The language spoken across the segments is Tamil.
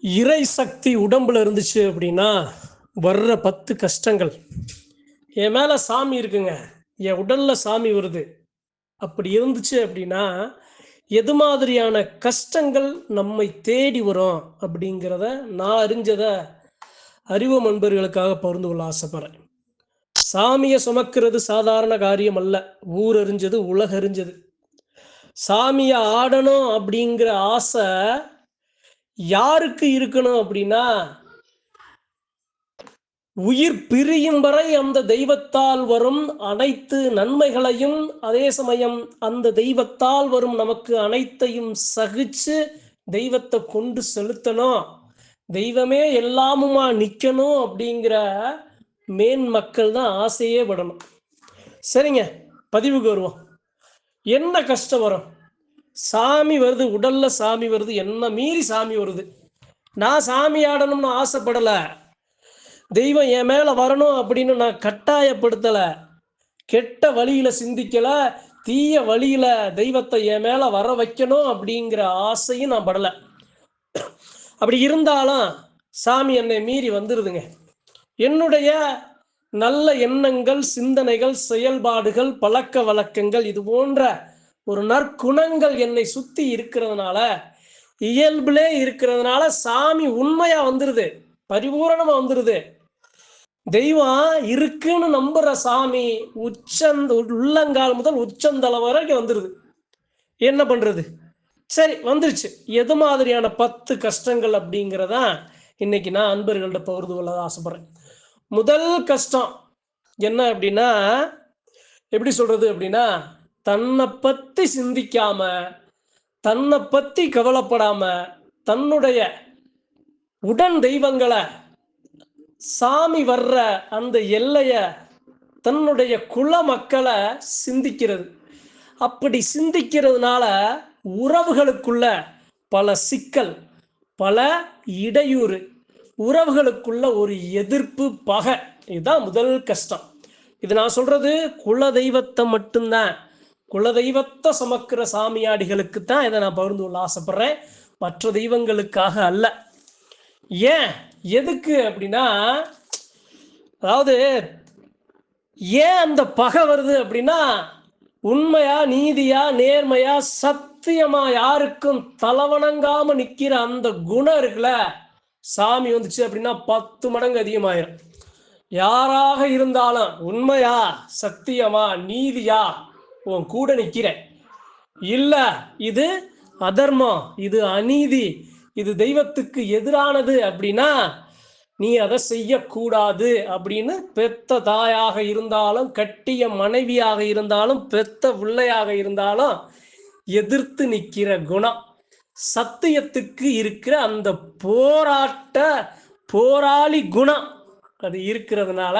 இறை சக்தி உடம்புல இருந்துச்சு அப்படின்னா வர்ற பத்து கஷ்டங்கள். என் மேலே சாமி இருக்குங்க. என் உடல்ல சாமி வருது. அப்படி இருந்துச்சு அப்படின்னா எது மாதிரியான கஷ்டங்கள் நம்மை தேடி வரும் அப்படிங்கிறத நான் அறிஞ்சதை அறிவு நண்பர்களுக்காக பகிர்ந்து கொள்ள ஆசைப்படுறேன். சாமியை சுமக்கிறது சாதாரண காரியம் அல்ல. ஊர் அறிஞ்சது உலக அறிஞ்சது. சாமியை ஆடணும் அப்படிங்கிற ஆசை யாருக்கு இருக்கணும் அப்படின்னா உயிர் பிரியும் வரை அந்த தெய்வத்தால் வரும் அனைத்து நன்மைகளையும் அதே சமயம் அந்த தெய்வத்தால் வரும் நமக்கு அனைத்தையும் சகிச்சு தெய்வத்தை கொண்டு செலுத்தணும். தெய்வமே எல்லாமுமா நிற்கணும் அப்படிங்கிற மேன் மக்கள் தான் ஆசையே படணும். சரிங்க பதிவுக்கு வருவோம். என்ன கஷ்டம் வரும்? சாமி வருது உடல்ல சாமி வருது என்ன மீறி சாமி வருது. நான் சாமி ஆடணும்னு ஆசைப்படல. தெய்வம் என் மேல வரணும் அப்படின்னு நான் கட்டாயப்படுத்தல. கெட்ட வழியில சிந்திக்கல. தீய வழியில தெய்வத்தை என் மேல வர வைக்கணும் அப்படிங்கிற ஆசையும் நான் படல. அப்படி இருந்தாலும் சாமி என்னை மீறி வந்துடுதுங்க என்னுடைய நல்ல எண்ணங்கள் சிந்தனைகள் செயல்பாடுகள் பழக்க வழக்கங்கள் இது போன்ற ஒரு நற்குணங்கள் என்னை சுத்தி இருக்கிறதுனால இயல்புலே இருக்கிறதுனால சாமி உண்மையா வந்துருது பரிபூரணமா வந்துருது. தெய்வம் இருக்குன்னு நம்புற சாமி உச்சந்த உள்ளங்கால் முதல் உச்சந்தலை வரைக்கும் வந்துருது. என்ன பண்றது? சரி வந்துருச்சு. எது மாதிரியான பத்து கஷ்டங்கள் அப்படிங்கிறதா இன்னைக்கு நான் அன்பர்கள்ட்ட பகிர்ந்து கொள்ள ஆசைப்படுறேன். முதல் கஷ்டம் என்ன அப்படின்னா எப்படி சொல்றது அப்படின்னா தன்னை பற்றி சிந்திக்காம தன்னை பற்றி கவலைப்படாம தன்னுடைய உடன் தெய்வங்களை சாமி வர்ற அந்த எல்லைய தன்னுடைய குல மக்களை சிந்திக்கிறது. அப்படி சிந்திக்கிறதுனால உறவுகளுக்குள்ள பல சிக்கல் பல இடையூறு உறவுகளுக்குள்ள ஒரு எதிர்ப்பு பகை. இதுதான் முதல் கஷ்டம். இது நான் சொல்றது குல தெய்வத்தை மட்டும்தான். குலதெய்வத்தை சமக்கிற சுமக்கிற சாமியாடிகளுக்கு தான் இதை நான் பகிர்ந்து கொள்ள ஆசைப்படுறேன். மற்ற தெய்வங்களுக்காக அல்ல. ஏன்? எதுக்கு அப்படின்னா அதாவது ஏன் அந்த பகை வருது அப்படின்னா உண்மையா நீதியா நேர்மையா சத்தியமா யாருக்கும் தலவணங்காம நிக்கிற அந்த குணம் இருக்குல்ல சாமி வந்துச்சு அப்படின்னா பத்து மடங்கு அதிகமாயிரும். யாராக இருந்தாலும் உண்மையா சத்தியமா நீதியா உன் கூட நிற்கிறேன் இல்லை இது அதர்மம் இது அநீதி இது தெய்வத்துக்கு எதிரானது அப்படின்னா நீ அதை செய்யக்கூடாது அப்படின்னு பெத்த தாயாக இருந்தாலும் கட்டிய மனைவியாக இருந்தாலும் பெத்த பிள்ளையாக இருந்தாலும் எதிர்த்து நிற்கிற குணம். சத்தியத்துக்கு இருக்கிற அந்த போராட்ட போராளி குணம். அது இருக்கிறதுனால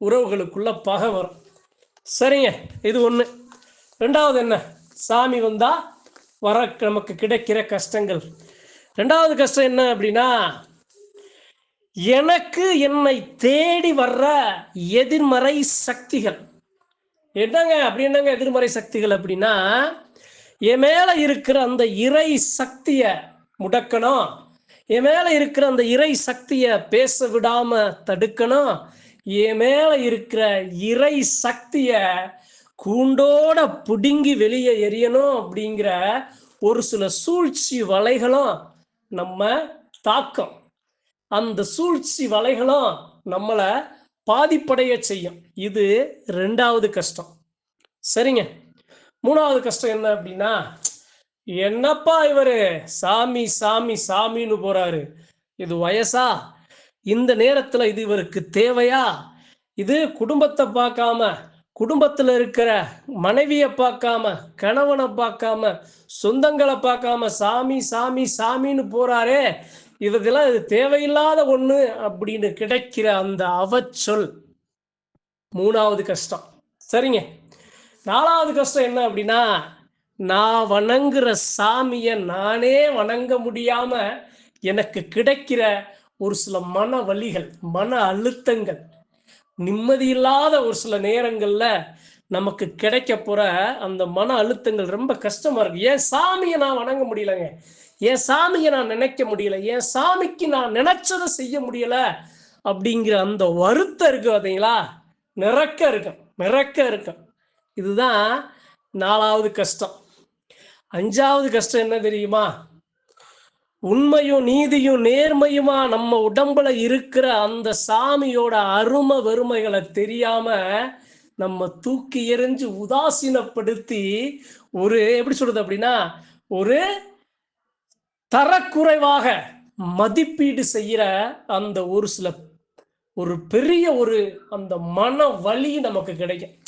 உறவுகளுக்குள்ள பகை வரும். சரிங்க இது ஒன்று ரெண்டாவது என்ன? சாமி வந்தால் வர நமக்கு கிடைக்கிற கஷ்டங்கள். ரெண்டாவது கஷ்டம் என்ன அப்படின்னா எனக்கு என்னை தேடி வர்ற எதிர்மறை சக்திகள். என்னங்க? அப்படி என்னங்க எதிர்மறை சக்திகள் அப்படின்னா என் மேலே இருக்கிற அந்த இறை சக்தியை முடக்கணும். என் மேலே இருக்கிற அந்த இறை சக்தியை பேச விடாமல் தடுக்கணும். என் மேலே இருக்கிற இறை சக்தியை கூண்டோட பிடுங்கி வெளியே எரியணும் அப்படிங்கிற ஒரு சில சூழ்ச்சி வலைகளும் நம்ம தாக்கம். அந்த சூழ்ச்சி வலைகளும் நம்மளை பாதிப்படைய செய்யும். இது ரெண்டாவது கஷ்டம். சரிங்க. மூணாவது கஷ்டம் என்ன அப்படின்னா என்னப்பா இவர்? சாமி சாமி சாமின்னு போறாரு. இது வயசா? இந்த நேரத்தில் இது இவருக்கு தேவையா? இது குடும்பத்தை பார்க்காம குடும்பத்தில் இருக்கிற மனைவியை பார்க்காம கணவனை பார்க்காம சொந்தங்களை பார்க்காம சாமி சாமி சாமின்னு போறாரே இதெல்லாம் இது தேவையில்லாத ஒன்று அப்படின்னு கிடைக்கிற அந்த அவச்சொல். மூணாவது கஷ்டம். சரிங்க. நாலாவது கஷ்டம் என்ன அப்படின்னா நான் வணங்குற சாமியை நானே வணங்க முடியாம எனக்கு கிடைக்கிற ஒரு சில மன வழிகள் மன அழுத்தங்கள். நிம்மதி இல்லாத ஒரு சில நேரங்கள்ல நமக்கு கிடைக்க போற அந்த மன அழுத்தங்கள் ரொம்ப கஷ்டமா இருக்கு ஏன் சாமியை நான் வணங்க முடியலங்க. என் சாமியை நான் நினைக்க முடியல. என் சாமிக்கு நான் நினைச்சதை செய்ய முடியல அப்படிங்கிற அந்த வருத்தம் இருக்கு பார்த்தீங்களா நிறக்க இருக்கும். நிறக்க இருக்கும். இதுதான் நாலாவது கஷ்டம். அஞ்சாவது கஷ்டம் என்ன தெரியுமா? உண்மையும் நீதியும் நேர்மையுமா நம்ம உடம்புல இருக்கிற அந்த சாமியோட அருமை வெறுமைகளை தெரியாம நம்ம தூக்கி எறிஞ்சு உதாசீனப்படுத்தி ஒரு எப்படி சொல்றது அப்படின்னா ஒரு தரக்குறைவாக மதிப்பீடு செய்யற அந்த ஒரு சில ஒரு பெரிய ஒரு அந்த மன வலி நமக்கு கிடைக்கும்.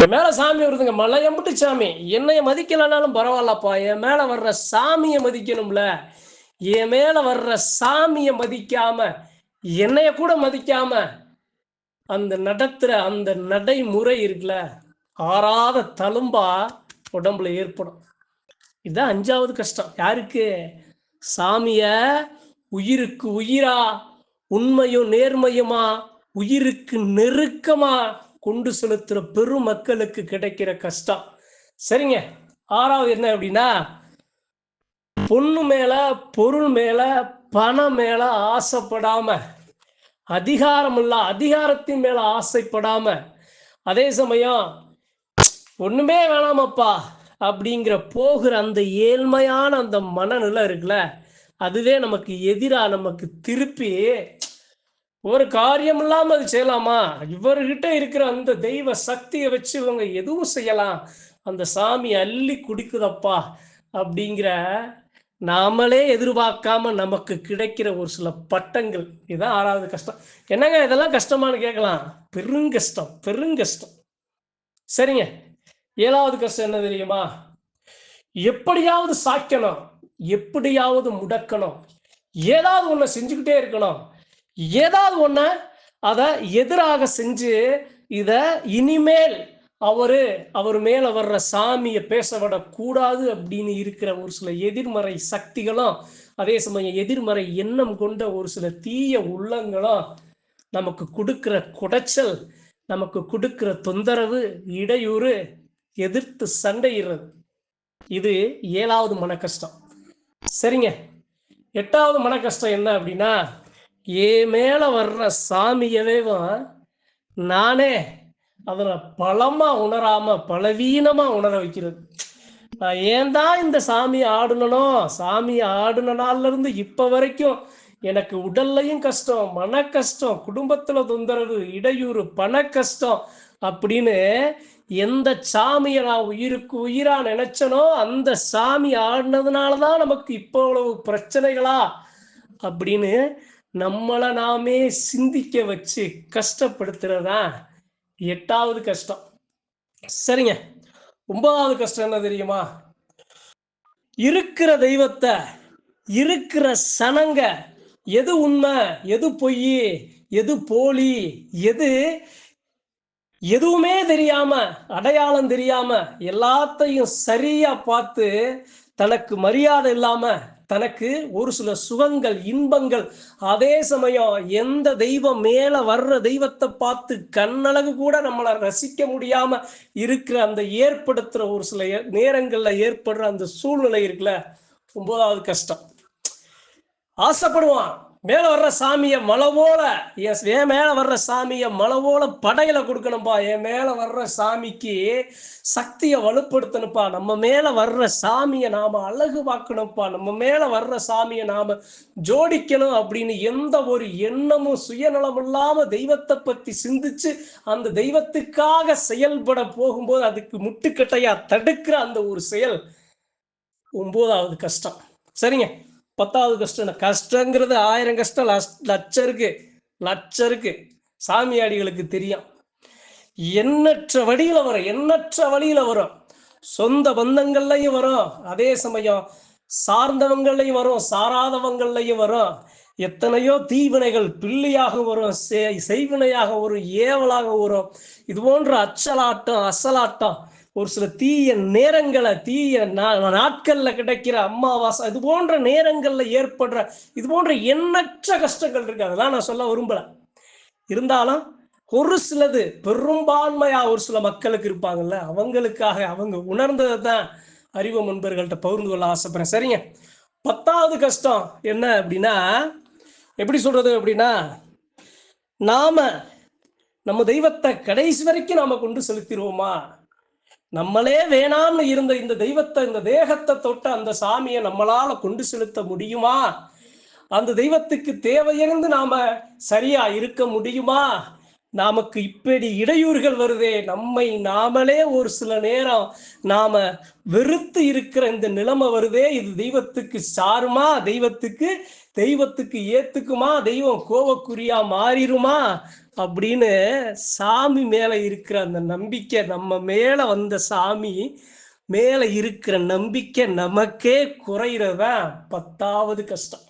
என் மேல சாமி வருதுங்க. மலை எம்பிட்டு சாமி. என்னைய மதிக்கலனாலும் பரவாயில்லப்பா. என் மேல வர்ற சாமியை மதிக்கணும்ல. என் மேல வர்ற சாமியை மதிக்காம என்னைய கூட மதிக்காம அந்த நடத்துற அந்த நடைமுறை இருக்குல்ல. ஆறாத தழும்பா உடம்புல ஏற்படும். இதுதான் அஞ்சாவது கஷ்டம். யாருக்கு? சாமிய உயிருக்கு உயிரா உண்மையும் நேர்மையுமா உயிருக்கு நெருக்கமா கொண்டு செலுத்துற பெரும் மக்களுக்கு கிடைக்கிற கஷ்டம். சரிங்க. ஆறாவது என்ன அப்படின்னா பொண்ணு மேல பொருள் மேல பணம் மேல ஆசைப்படாம அதிகாரம் இல்ல அதிகாரத்தின் மேல ஆசைப்படாம அதே சமயம் ஒண்ணுமே வேணாமப்பா அப்படிங்கிற போகிற அந்த ஏழ்மையான அந்த மனநிலை இருக்குல்ல அதுவே நமக்கு எதிராக நமக்கு திருப்பி ஒரு காரியம் இல்லாமல் அது செய்யலாமா? இவர்கிட்ட இருக்கிற அந்த தெய்வ சக்தியை வச்சு இவங்க எதுவும் செய்யலாம். அந்த சாமி அள்ளி குடிக்குதப்பா அப்படிங்கிற நாமளே எதிர்பார்க்காம நமக்கு கிடைக்கிற ஒரு சில பட்டங்கள். இதுதான் ஆறாவது கஷ்டம். என்னங்க இதெல்லாம் கஷ்டமானு கேட்கலாம். பெருங்கஷ்டம் பெருங்கஷ்டம். சரிங்க. ஏழாவது கஷ்டம் என்ன தெரியுமா? எப்படியாவது சாய்க்கணும். எப்படியாவது முடக்கணும். ஏதாவது ஒன்று செஞ்சுக்கிட்டே இருக்கணும். ஏதாவது ஒன்று அதை எதிராக செஞ்சு இத இனிமேல் அவரு அவர் மேல வர்ற சாமியை பேச விடக்கூடாது அப்படின்னு இருக்கிற ஒரு சில எதிர்மறை சக்திகளும் அதே சமயம் எதிர்மறை எண்ணம் கொண்ட ஒரு சில தீய உள்ளங்களும் நமக்கு கொடுக்கிற குடைச்சல் நமக்கு கொடுக்கிற தொந்தரவு இடையூறு எதிர்த்து சண்டையிடுறது இது ஏழாவது மன கஷ்டம் சரிங்க. எட்டாவது மன கஷ்டம் என்ன அப்படின்னா ஏ மேல வர்ற சாமியவே நானே அதில் பலமாக உணராம பலவீனமா உணர வைக்கிறது. நான் ஏன் தான் இந்த சாமி ஆடுனனோ சாமி ஆடுன நாள்ல இருந்து இப்ப வரைக்கும் எனக்கு உடல்லையும் கஷ்டம் மன கஷ்டம் குடும்பத்துல தொந்தரவு இடையூறு பண கஷ்டம் அப்படின்னு எந்த சாமியை நான் உயிருக்கு உயிரா நினைச்சனோ அந்த சாமி ஆடினதுனால தான் நமக்கு இவ்வளவு பிரச்சனைகளா அப்படின்னு நம்மளை நாமே சிந்திக்க வச்சு கஷ்டப்படுத்துறதா எட்டாவது கஷ்டம். சரிங்க. ஒன்பதாவது கஷ்டம் என்ன தெரியுமா? இருக்கிற தெய்வத்தை இருக்கிற சனங்க எது உண்மை எது பொய் எது போலி எது எதுவுமே தெரியாம அடையாளம் தெரியாம எல்லாத்தையும் சரியா பார்த்து தனக்கு மரியாதை இல்லாம தனக்கு ஒரு சில சுகங்கள் இன்பங்கள். அதே சமயம் எந்த தெய்வம் மேல வர்ற தெய்வத்தை பார்த்து கண்ணழகு கூட நம்மளை ரசிக்க முடியாம இருக்கிற அந்த ஏற்படுத்துற ஒரு சில நேரங்கள்ல ஏற்படுற அந்த சூழ்நிலை இருக்குல்ல ஒன்பதாவது கஷ்டம். ஆசைப்படுவான். மேல வர்ற சாமிய மலவோல எஸ் என் மேல வர்ற சாமிய மலவோல படையில கொடுக்கணும்பா. என் மேல வர்ற சாமிக்கு சக்தியை வலுப்படுத்தணும்ப்பா நம்ம மேல வர்ற சாமியை நாம அழகு பார்க்கணும்ப்பா நம்ம மேல வர்ற சாமியை நாம ஜோடிக்கணும் அப்படின்னு எந்த ஒரு எண்ணமும் சுயநலம் இல்லாம தெய்வத்தை பத்தி சிந்திச்சு அந்த தெய்வத்துக்காக செயல்பட போகும்போது அதுக்கு முட்டுக்கட்டையா தடுக்கிற அந்த ஒரு செயல் ஒன்பதாவது கஷ்டம். சரிங்க? பத்தாவது கஷ்டம் கஷ்டங்கிறது ஆயிரம் கஷ்டம். லட்சம் இருக்கு. லட்சம் இருக்கு. சாமியாடிகளுக்கு தெரியும். எண்ணற்ற வழியில வரும். எண்ணற்ற வழியில வரும். சொந்த பந்தங்கள்லையும் வரும். அதே சமயம் சார்ந்தவங்களையும் வரும். சாராதவங்கள்லையும் வரும். எத்தனையோ தீவினைகள் பிள்ளையாக வரும். செய்வினையாக வரும். ஏவலாக வரும். இது போன்ற அச்சலாட்டம் அசலாட்டம் ஒரு சில தீய நேரங்களை தீய நாட்கள்ல கிடைக்கிற அம்மாவாசை இது போன்ற நேரங்கள்ல ஏற்படுற இது போன்ற எண்ணற்ற கஷ்டங்கள் இருக்கு. அதெல்லாம் நான் சொல்ல விரும்பல. இருந்தாலும் ஒரு சிலது பெரும்பான்மையா ஒரு சில மக்களுக்கு இருப்பாங்கல்ல அவங்களுக்காக அவங்க உணர்ந்ததை தான் அறிவு முன்பர்கள்ட்ட பகிர்ந்து கொள்ள ஆசைப்படுறேன். சரிங்க. பத்தாவது கஷ்டம் என்ன அப்படின்னா எப்படி சொல்றது அப்படின்னா நாம நம்ம தெய்வத்தை கடைசி வரைக்கும் நாம கொண்டு செலுத்திடுவோமா? நம்மளே வேணாம்னு இருந்த இந்த தெய்வத்தை இந்த தேகத்தை தொட்ட அந்த சாமியை நம்மளால கொண்டு செலுத்த முடியுமா? அந்த தெய்வத்துக்கு தேவையிருந்து நாம சரியா இருக்க முடியுமா? நமக்கு இப்படி இடையூறுகள் வருதே. நம்மை நாமளே ஒரு சில நேரம் நாம வெறுத்து இருக்கிற இந்த நிலைமை வருதே. இது தெய்வத்துக்கு சாருமா? தெய்வத்துக்கு தெய்வத்துக்கு ஏத்துக்குமா? தெய்வம் கோவக்குறியா மாறிடுமா அப்படின்னு சாமி மேல இருக்கிற அந்த நம்பிக்கை நம்ம மேல வந்த சாமி மேல இருக்கிற நம்பிக்கை நமக்கே குறையிறதான் பத்தாவது கஷ்டம்.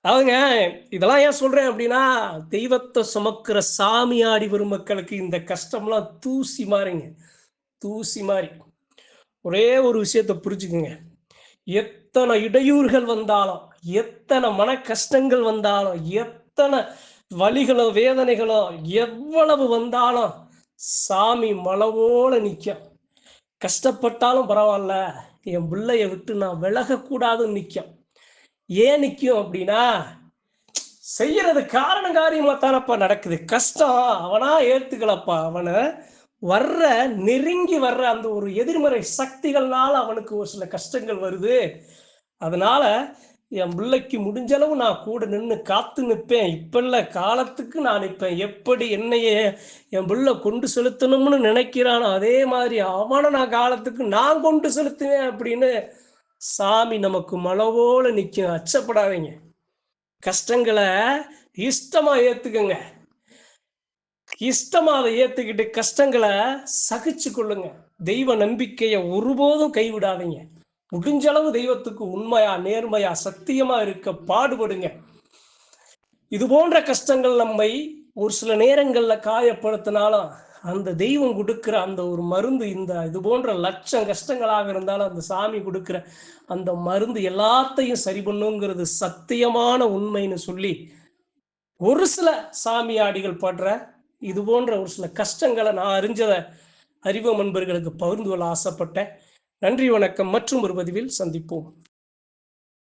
அவங்க இதெல்லாம் ஏன் சொல்றேன் அப்படின்னா தெய்வத்தை சுமக்கிற சாமியாடி வரும் மக்களுக்கு இந்த கஷ்டம்லாம் தூசி மாறிங்க. தூசி மாறி. ஒரே ஒரு விஷயத்த புரிஞ்சுக்குங்க. எத்தனை இடையூறுகள் வந்தாலும் எத்தனை மன கஷ்டங்கள் வந்தாலும் எத்தனை வலிகளோ வேதனைகளோ எவ்வளவு வந்தாலும் சாமி மலவோல நிற்கும் கஷ்டப்பட்டாலும் பரவாயில்ல என் பிள்ளைய விட்டு நான் விலகக்கூடாதுன்னு நிற்கும் ஏன் நிற்கும் அப்படின்னா செய்யறது காரண காரியமாக தானப்பா நடக்குது. கஷ்டம் அவனா ஏத்துக்கலப்பா. அவனை வர்ற நெருங்கி வர்ற அந்த ஒரு எதிர்மறை சக்திகள்னால அவனுக்கு ஒரு சில கஷ்டங்கள் வருது. அதனால என் பிள்ளைக்கு முடிஞ்சளவு நான் கூட நின்று காத்து நிற்பேன் இப்பல்ல காலத்துக்கு நான் நிற்பேன் எப்படி என்னையே என் பிள்ளை கொண்டு செலுத்தணும்னு நினைக்கிறானோ அதே மாதிரி அவனை நான் காலத்துக்கு நான் கொண்டு செலுத்துவேன் அப்படின்னு சாமி நமக்கு மலவோல நிற்கும் அச்சப்படாதீங்க. கஷ்டங்களை இஷ்டமாக ஏற்றுக்கங்க இஷ்டமா அதை ஏத்துக்கிட்டு கஷ்டங்களை சகிச்சு கொள்ளுங்க தெய்வ நம்பிக்கையை ஒருபோதும் கைவிடாதீங்க. முடிஞ்ச அளவு தெய்வத்துக்கு உண்மையா நேர்மையா சத்தியமா இருக்க பாடுபடுங்க. இது போன்ற கஷ்டங்கள் நம்மை ஒரு சில நேரங்கள்ல காயப்படுத்தினாலும் அந்த தெய்வம் கொடுக்குற அந்த ஒரு மருந்து இந்த இது போன்ற லட்சம் கஷ்டங்களாக இருந்தாலும் அந்த சாமி கொடுக்குற அந்த மருந்து எல்லாத்தையும் சரி பண்ணுங்கிறது சத்தியமான உண்மைன்னு சொல்லி ஒரு சில சாமியாடிகள் படுற இது போன்ற ஒரு சில கஷ்டங்களை நான் அறிஞ்சதை அறிவு நண்பர்களுக்கு பகிர்ந்து கொள்ள ஆசைப்பட்டேன். நன்றி வணக்கம். மற்றும் ஒரு பதிவில் சந்திப்போம்.